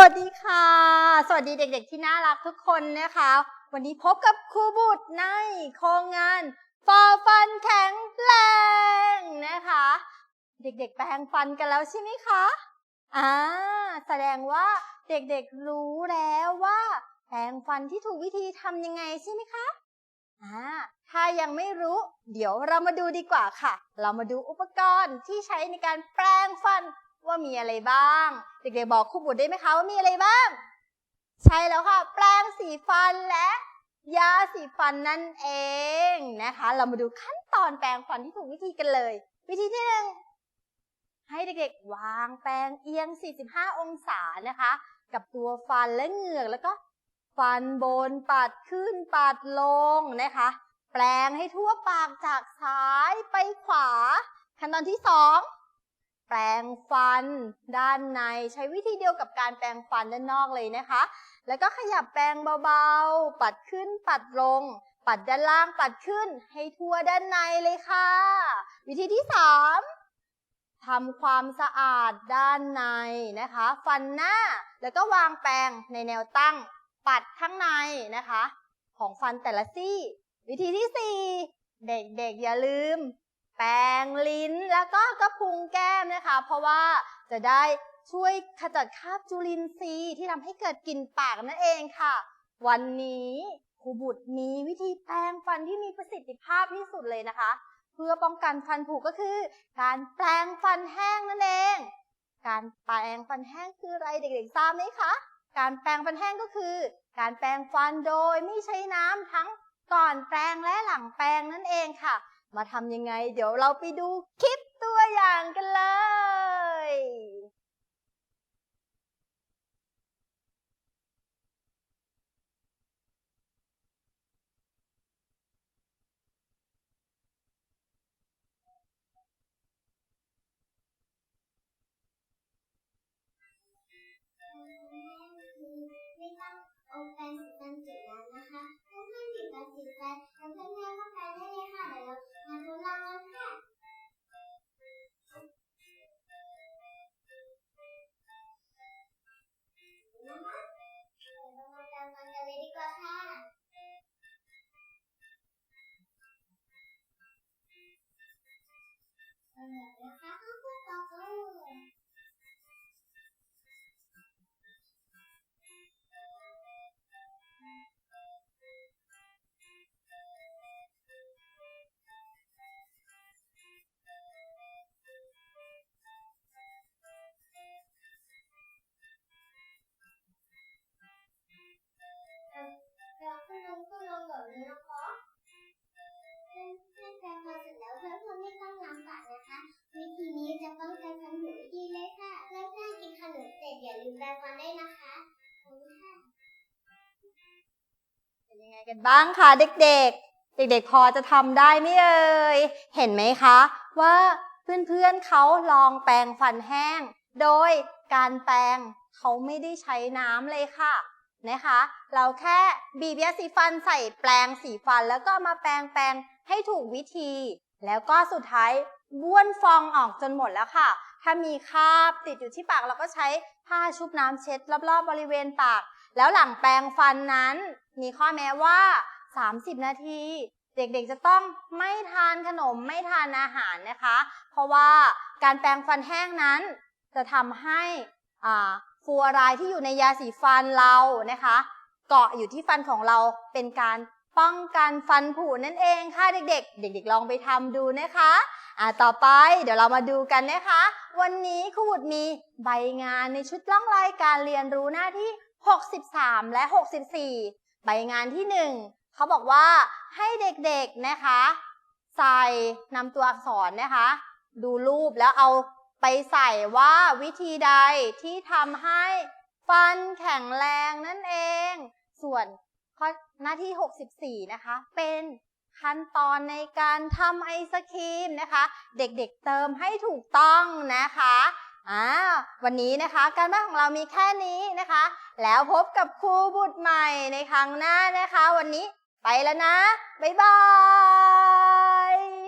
วัสดีค่ะ สวัสดีเด็กๆ ที่น่ารักทุกคนนะคะ วันนี้พบกับครูบุตรในโครงงานฟอฟันแข็งแรงนะคะ เด็กๆ แปรงฟันกันแล้วใช่ไหมคะอ่าแสดงว่าเด็กๆ รู้แล้วว่า แปรงฟันที่ถูกวิธีทำยังไงใช่ไหมคะอ่าถ้ายังไม่รู้ เดี๋ยวเรามาดูดีกว่าค่ะ เรามาดูอุปกรณ์ที่ใช้ในการแปรงฟัน ว่ามีอะไรบ้าง เด็กๆบอกครูบุตรได้ไหมคะว่ามีอะไรบ้าง ใช่แล้วค่ะ แปรงสีฟันและยาสีฟันนั่นเองนะคะ เรามาดูขั้นตอนแปรงฟันที่ถูกวิธีกันเลย วิธีที่หนึ่งให้เด็กๆ วางแปรงเอียง 45 องศานะคะ กับตัวฟันและเหงือกแล้วก็ฟันบนปัดขึ้นปัดลงนะคะ แปรงให้ทั่วปากจากซ้ายไปขวา ขั้นตอนที่สอง ปรงฟัน ด้านในใช้วิธีเดียวกับการแปรงฟันด้านนอกเลยนะคะ แล้วก็ขยับแปรงเบาๆ ปัดขึ้นปัดลง ปัดด้านล่างปัดขึ้นให้ทั่วด้านในเลยค่ะ วิธีที่สามทำความสะอาดด้านในนะคะ ฟันหน้าแล้วก็วางแปรงในแนวตั้ง ปัดข้างในนะคะ ของฟันแต่ละซี่ วิธีที่สี่เด็กๆอย่าลืม แปรงลิ้นแล้วก็กระพุ้งแก้มนะคะ เพราะว่าจะได้ช่วยขจัดคราบจุลินทรีย์ที่ทำให้เกิดกลิ่นปากนั่นเองค่ะ วันนี้ครูบุตรมีวิธีแปรงฟันที่มีประสิทธิภาพที่สุดเลยนะคะ เพื่อป้องกันฟันผุก็คือ การแปรงฟันแห้งนั่นเอง การแปรงฟันแห้งคืออะไรเด็กๆทราบไหมคะการแปรงฟันแห้งก็คือ การแปรงฟันโดยไม่ใช้น้ำทั้งก่อนแปรงและหลังแปรงนั่นเองค่ะ มาทำยังไง เดี๋ยวเราไปดูคลิปตัวอย่างกันเลย ไม่ต้องเอาแปรงสีฟันจุดแล้วนะคะเพื่อนๆหยิบแปรงสีฟันแล้วเพื่อนๆก็แปรงได้เลยค่ะเดี๋ยวเรา ม ลืมแปรงฟันได้วยนะคะ ขอบคุณค่ะ เป็นยังไงกันบ้างคะเด็กๆ เด็กๆพอจะทำได้ไหมเอ่ย เห็นไหมคะว่าเพื่อนๆเขาลองแปรงฟันแห้ง โดยการแปรงเขาไม่ได้ใช้น้ำเลยค่ะนะคะ เราแค่บีบยาสีฟันใส่แปรงสีฟัน แล้วก็มาแปรงแปรงให้ถูกวิธี แล้วก็สุดท้าย บ้วนฟองออกจนหมดแล้วค่ะ ถ้ามีคราบติดอยู่ที่ปากเราก็ใช้ผ้าชุบน้ำเช็ดรอบๆบริเวณปาก แล้วหลังแปรงฟันนั้น มีข้อแม้ว่า 30 นาที เด็กๆจะต้องไม่ทานขนมไม่ทานอาหารนะคะ เพราะว่าการแปรงฟันแห้งนั้น จะทำให้ฟลูออไรด์ที่อยู่ในยาสีฟันเรานะคะ เกาะอยู่ที่ฟันของเราเป็นการป้องกันฟันผุนั่นเองค่ะเด็กๆ เด็ก ๆ ลองไปทำดูนะคะ อ่าต่อไปเดี๋ยวเรามาดูกันนะคะ วันนี้ครูวุฒิมีใบงานในชุดล่องรายการเรียนรู้หน้าที่ 63 และ 64 ใบงานที่ 1 เขาบอกว่าให้เด็กๆนะคะ ใส่นำตัวอักษรนะคะ ดูรูปแล้วเอาไปใส่ว่าวิธีใดที่ทำให้ฟันแข็งแรงนั่นเอง ส่วนข้อหน้าที่ 64 นะคะ เป็น ขั้นตอนในการทำไอศครีมนะคะ เด็กๆเติมให้ถูกต้องนะคะอ่าวันนี้นะคะการบ้านของเรามีแค่นี้นะคะ แล้วพบกับครูบุตรใหม่ในครั้งหน้านะคะ วันนี้ไปแล้วนะ บ๊ายบาย